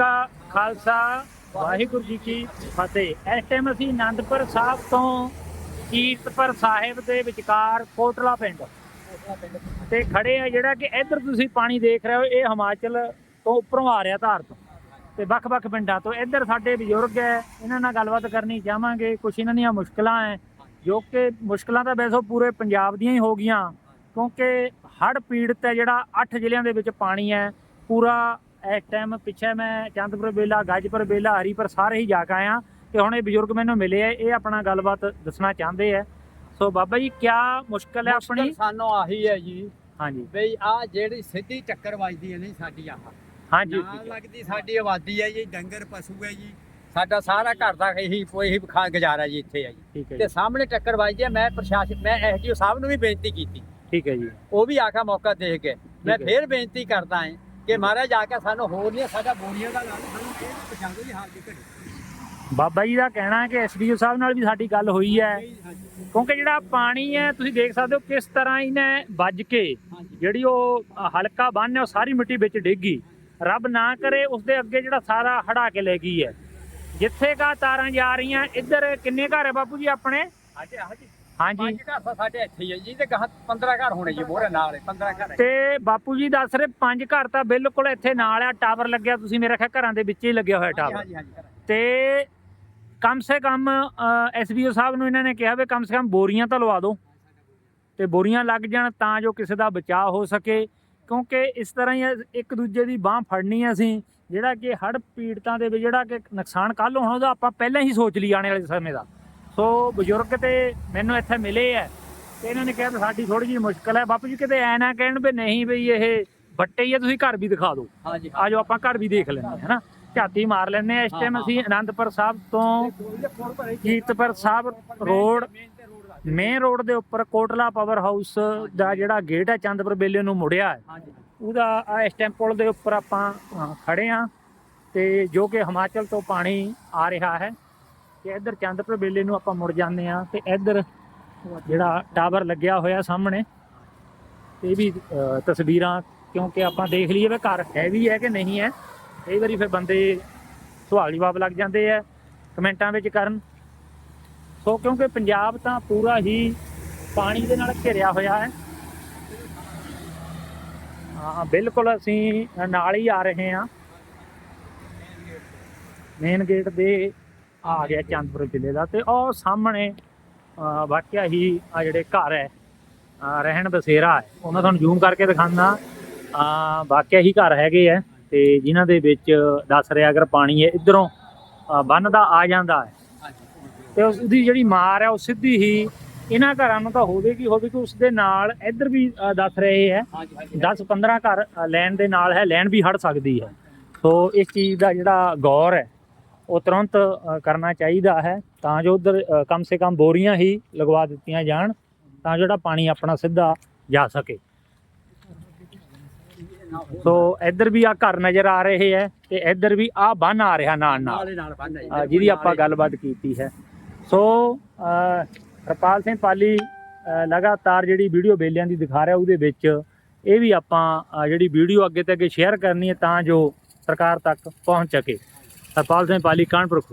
ਕਾ ਖਾਲਸਾ, ਵਾਹਿਗੁਰੂ ਜੀ ਕੀ ਫਤਿਹ। ਇਸ ਟਾਈਮ ਅਸੀਂ ਆਨੰਦਪੁਰ ਸਾਹਿਬ ਤੋਂ ਕੀਰਤਪੁਰ ਸਾਹਿਬ ਦੇ ਵਿਚਕਾਰ ਕੋਟਲਾ ਪਿੰਡ ਤੇ ਖੜੇ ਆ, ਜਿਹੜਾ ਕਿ ਇੱਧਰ ਤੁਸੀਂ ਪਾਣੀ ਦੇਖ ਰਹੇ ਹੋ, ਇਹ ਹਿਮਾਚਲ ਤੋਂ ਉੱਪਰੋਂ ਆ ਰਿਹਾ ਧਾਰ ਤੋਂ। ਤੇ ਵੱਖ-ਵੱਖ ਪਿੰਡਾਂ ਤੋਂ। ਇੱਧਰ ਸਾਡੇ ਬਜ਼ੁਰਗ ਹੈ, ਇਹਨਾਂ ਨਾਲ ਗੱਲਬਾਤ ਕਰਨੀ ਚਾਹਾਂਗੇ। ਕੁਝ ਇਹਨਾਂ ਦੀਆਂ ਮੁਸ਼ਕਲਾਂ ਹੈ, ਜੋ ਕਿ ਮੁਸ਼ਕਲਾਂ ਤਾਂ ਵੈਸੇ ਪੂਰੇ ਪੰਜਾਬ ਦੀਆਂ ਹੀ ਹੋ ਗਈਆਂ, ਕਿਉਂਕਿ ਹੜ੍ਹ ਪੀੜਤ ਹੈ, ਜਿਹੜਾ 8 ਜ਼ਿਲ੍ਹਿਆਂ ਦੇ ਵਿੱਚ ਪਾਣੀ ਹੈ, ਪੂਰਾ ਇਸ ਟਾਈਮ ਪਿੱਛੇ ਮੈਂ ਚੰਦਪੁਰ ਬੇਲਾ ਗਾਜਪੁਰ ਬੇਲਾ ਹਰੀਪੁਰ ਸਾਰੇ ਹੀ ਜਾ ਕੇ ਆਇਆ ਤੇ ਹੁਣ ਇਹ ਬਜ਼ੁਰਗ ਮੈਨੂੰ ਮਿਲੇ ਆ ਇਹ ਆਪਣਾ ਗੱਲਬਾਤ ਦੱਸਣਾ ਚਾਹੁੰਦੇ ਆ। ਸੋ ਬਾਬਾ ਜੀ ਕੀ ਮੁਸ਼ਕਲ ਹੈ ਆਪਣੀ? ਸਾਨੂੰ ਆਹੀ ਹੈ ਜੀ ਹਾਂਜੀ। ਬਈ ਆ ਜਿਹੜੀ ਸਿੱਧੀ ਟੱਕਰ ਵੱਜਦੀ ਹੈ ਨਹੀਂ ਸਾਡੀ ਆਹ। ਹਾਂਜੀ। ਨਾਲ ਲੱਗਦੀ ਸਾਡੀ ਆਬਾਦੀ ਹੈ ਜੀ ਡੰਗਰ ਪਸ਼ੂ ਹੈ ਜੀ ਸਾਡਾ ਸਾਰਾ ਘਰ ਦਾ ਇਹੀ ਇਹੀ ਖਾ ਗੁਜ਼ਾਰਾ ਜੀ ਇੱਥੇ ਹੈ ਜੀ। ਤੇ ਸਾਹਮਣੇ ਟੱਕਰ ਵੱਜਦੀ ਹੈ ਮੈਂ ਪ੍ਰਸ਼ਾਸਨ ਮੈਂ ਐਸਡੀਓ ਸਾਹਿਬ ਨੂੰ ਵੀ ਬੇਨਤੀ ਕੀਤੀ। ਠੀਕ ਹੈ ਜੀ। ਉਹ ਵੀ ਆਖਾ ਮੌਕਾ ਦੇਖ ਕੇ ਮੈਂ। ਫੇਰ ਬੇਨਤੀ ਕਰਦਾ ਹਾਂ ਕਿ ਮਹਾਰਾਜ ਆ ਕੇ ਸਾਨੂੰ ਹੋਰ ਨਹੀਂ ਸਾਡਾ ਬੋਰੀਆਂ ਦਾ ਨਾਲ ਸਾਨੂੰ ਇਹ ਪਛਾਣ ਦੀ ਹਾਲ ਦੀ ਘੜੀ ਬਾਬਾ ਜੀ ਦਾ ਕਹਿਣਾ ਹੈ ਕਿ ਐਸਡੀਓ ਸਾਹਿਬ ਨਾਲ ਵੀ ਸਾਡੀ ਗੱਲ ਹੋਈ ਹੈ। ਕਿਉਂਕਿ ਜਿਹੜਾ ਪਾਣੀ ਹੈ ਤੁਸੀਂ ਦੇਖ ਸਕਦੇ ਹੋ ਕਿਸ ਤਰ੍ਹਾਂ ਇਹਨੇ ਵੱਜ ਕੇ ਜਿਹੜੀ ਉਹ ਹਲਕਾ ਬੰਨ ਹੈ ਉਹ ਸਾਰੀ ਮਿੱਟੀ ਵਿੱਚ ਡਿੱਗੀ ਰੱਬ ਨਾ ਕਰੇ ਉਸ ਦੇ ਅੱਗੇ ਜਿਹੜਾ ਸਾਰਾ ਹੜਾ ਕੇ ਲੈ ਗਈ ਹੈ। ਜਿੱਥੇ ਕਾ ਤਾਰਾਂ ਜਾ ਰਹੀਆਂ ਇੱਧਰ ਕਿੰਨੇ ਘਰ ਹੈ ਬਾਪੂ ਜੀ ਆਪਣੇ? ਹਾਂਜੀ ਹਾਂਜੀ ਹਾਂਜੀ। ਪੰਜ ਘਰ ਤਾਂ ਸਾਡੇ ਇੱਥੇ ਹੀ ਹੈ ਜੀ ਤੇ ਗਾਹਾਂ 15 ਘਰ ਹੋਣੇ ਜੀ ਮੋਹਰੇ ਨਾਲ ਹੀ, 15 ਘਰ ਹੈ। ਤੇ ਬਾਪੂ ਜੀ ਦੱਸ ਰਹੇ ਪੰਜ ਘਰ ਤਾਂ ਬਿਲਕੁਲ ਇੱਥੇ ਨਾਲ ਆ ਟਾਵਰ ਲੱਗਿਆ ਤੁਸੀਂ ਮੇਰੇ ਖਿਆਲ ਘਰਾਂ ਦੇ ਵਿੱਚ ਹੀ ਲੱਗਿਆ ਹੋਇਆ ਟਾਵਰ। ਹਾਂਜੀ ਹਾਂਜੀ ਹਾਂਜੀ ਤੇ ਕਮ ਸੇ ਕਮ ਐਸਡੀਓ ਸਾਹਿਬ ਨੂੰ ਇਹਨਾਂ ਨੇ ਕਿਹਾ ਵੀ ਕਮ ਸੇ ਕਮ ਬੋਰੀਆਂ ਤਾਂ ਲਵਾ ਦਿਓ। ਤੇ ਬੋਰੀਆਂ ਲੱਗ ਜਾਣ ਤਾਂ ਜੋ ਕਿਸੇ ਦਾ ਬਚਾਅ ਹੋ ਸਕੇ ਕਿਉਂਕਿ ਇਸ ਤਰ੍ਹਾਂ ਹੀ ਇੱਕ ਦੂਜੇ ਦੀ ਬਾਹ ਫੜਨੀ ਹੈ ਅਸੀਂ ਜਿਹੜਾ ਕਿ ਹੜ੍ਹ ਪੀੜਤਾਂ ਦੇ ਵਿੱਚ ਜਿਹੜਾ ਕਿ ਨੁਕਸਾਨ ਕੱਲ ਹੋਣਾ ਉਹਦਾ ਆਪਾਂ ਪਹਿਲਾਂ ਹੀ ਸੋਚ ਲਈ ਆਉਣ ਵਾਲੇ ਸਮੇਂ ਦਾ। ਸੋ ਬਜ਼ੁਰਗ ਤੇ ਮੈਨੂੰ ਇੱਥੇ ਮਿਲੇ ਹੈ ਤੇ ਇਹਨਾਂ ਨੇ ਕਿਹਾ ਸਾਡੀ ਥੋੜੀ ਜਿਹੀ ਮੁਸ਼ਕਲ ਹੈ। ਬਾਪੂ ਜੀ ਕਿਤੇ ਐ ਨਾ ਕਹਿਣ ਵੀ ਨਹੀਂ ਬਈ ਇਹ ਬੱਟੇ ਹੀ ਆ ਤੁਸੀਂ ਘਰ ਵੀ ਦਿਖਾ ਦਿਓ। ਹਾਂਜੀ ਆਜੋ ਆਪਾਂ ਘਰ ਵੀ ਦੇਖ ਲੈਂਦੇ ਹਾਂ ਹਨਾ ਝਾਤੀ ਮਾਰ ਲੈਂਦੇ ਆ ਇਸ ਟਾਈਮ ਅਸੀਂ ਅਨੰਦਪੁਰ ਸਾਹਿਬ ਤੋਂ Kiratpur Sahib road main road ਦੇ ਉੱਪਰ ਕੋਟਲਾ ਪਾਵਰ ਹਾਊਸ ਦਾ ਜਿਹੜਾ ਗੇਟ ਹੈ ਚੰਦਪੁਰ ਬੇਲੇ ਨੂੰ ਮੁੜਿਆ ਹੈ। ਉਹਦਾ ਆ ਇਸ ਟਾਈਮ ਪੁਲ ਦੇ ਉੱਪਰ ਆਪਾਂ ਖੜੇ ਆ ਤੇ ਜੋ ਕਿ ਹਿਮਾਚਲ ਤੋਂ ਪਾਣੀ ਆ ਰਿਹਾ ਹੈ। ਤੇ ਇੱਧਰ ਚੰਦਪੁਰ ਬੇਲੇ ਨੂੰ ਆਪਾਂ ਮੁੜ ਜਾਂਦੇ ਆ ਤੇ ਇੱਧਰ ਜਿਹੜਾ ਟਾਵਰ ਲੱਗਿਆ ਹੋਇਆ ਸਾਹਮਣੇ, ਇਹ ਵੀ ਤਸਵੀਰਾਂ, ਕਿਉਂਕਿ ਆਪਾਂ ਦੇਖ ਲਈਏ ਵੀ ਘਰ ਹੈ ਵੀ ਹੈ ਕਿ ਨਹੀਂ ਹੈ, ਕਈ ਵਾਰੀ ਫਿਰ ਬੰਦੇ ਸਵਾਲ ਜਵਾਬ ਲੱਗ ਜਾਂਦੇ ਆ ਕਮੈਂਟਾਂ ਵਿੱਚ ਕਰਨ। ਸੋ ਕਿਉਂਕਿ ਪੰਜਾਬ ਤਾਂ ਪੂਰਾ ਹੀ ਪਾਣੀ ਦੇ ਨਾਲ ਘਿਰਿਆ ਹੋਇਆ ਹੈ। ਹਾਂ, ਬਿਲਕੁਲ ਅਸੀਂ ਨਾਲ ਹੀ ਆ ਰਹੇ ਹਾਂ। ਮੇਨ ਗੇਟ ਦੇ ਆ ਗਿਆ ਚੰਦਪੁਰ ਜ਼ਿਲ੍ਹੇ ਦਾ ਤੇ ਉਹ ਸਾਹਮਣੇ ਵਾਕਿਆ ਹੀ ਆ ਜਿਹੜੇ ਘਰ ਹੈ ਰਹਿਣ ਬਸੇਰਾ ਹੈ। ਉਹ ਮੈਂ ਤੁਹਾਨੂੰ ਜ਼ੂਮ ਕਰਕੇ ਦਿਖਾਉਂਦਾ। ਆ ਵਾਕਿਆ ਹੀ ਘਰ ਹੈਗੇ ਆ ਤੇ ਜਿਨ੍ਹਾਂ ਦੇ ਵਿੱਚ ਦੱਸ ਰਿਹਾ ਅਗਰ ਪਾਣੀ ਹੈ ਇਧਰੋਂ ਬੰਨ ਦਾ ਆ ਜਾਂਦਾ ਹੈ। ਤੇ ਉਸ ਦੀ ਜਿਹੜੀ ਮਾਰ ਹੈ ਉਹ ਸਿੱਧੀ ਹੀ ਇਹਨਾਂ ਘਰਾਂ ਨੂੰ ਤਾਂ ਹੋਵੇਗੀ ਹੋਵੇਗੀ ਉਸ ਦੇ ਨਾਲ ਇੱਧਰ ਵੀ ਦੱਸ ਰਹੇ ਹੈ। ਹਾਂਜੀ ਹਾਂਜੀ। 10 15 ਘਰ ਲੈਣ ਦੇ ਨਾਲ ਹੈ ਲੈਣ ਵੀ ਹਟ ਸਕਦੀ ਹੈ। ਸੋ ਇਸ ਚੀਜ਼ ਦਾ ਜਿਹੜਾ ਗੌਰ ਹੈ ਉਹ ਤੁਰੰਤ ਕਰਨਾ ਚਾਹੀਦਾ ਹੈ ਤਾਂ ਜੋ ਉਧਰ ਕਮ ਸੇ ਕਮ ਬੋਰੀਆਂ ਹੀ ਲਗਵਾ ਦਿੱਤੀਆਂ ਜਾਣ ਤਾਂ ਜਿਹੜਾ ਪਾਣੀ ਆਪਣਾ ਸਿੱਧਾ ਜਾ ਸਕੇ। ਸੋ ਇੱਧਰ ਵੀ ਆ ਘਰ ਨਜ਼ਰ ਆ ਰਹੇ ਹੈ ਤੇ ਇੱਧਰ ਵੀ ਆ ਬੰਨ ਆ ਰਿਹਾ ਨਾਲ ਨਾਲ। ਜਿਹਦੀ ਆਪਾਂ ਗੱਲਬਾਤ ਕੀਤੀ ਹੈ। ਸੋ ਅ, ਹਰਪਾਲ ਸਿੰਘ ਪਾਲੀ ਲਗਾਤਾਰ ਜਿਹੜੀ ਵੀਡੀਓ ਬੇਲਿਆਂ ਦੀ ਦਿਖਾ ਰਿਹਾ ਉਹਦੇ ਵਿੱਚ ਇਹ ਵੀ ਆਪਾਂ ਜਿਹੜੀ ਵੀਡੀਓ ਅੱਗੇ ਤੇ ਅੱਗੇ ਸ਼ੇਅਰ ਕਰਨੀ ਹੈ ਤਾਂ ਜੋ ਸਰਕਾਰ ਤੱਕ ਪਹੁੰਚ ਸਕੇ। ਹਰਪਾਲ ਸਿੰਘ ਪਾਲੀ ਕਾਨਪੁਰ ਖੁਰਦ।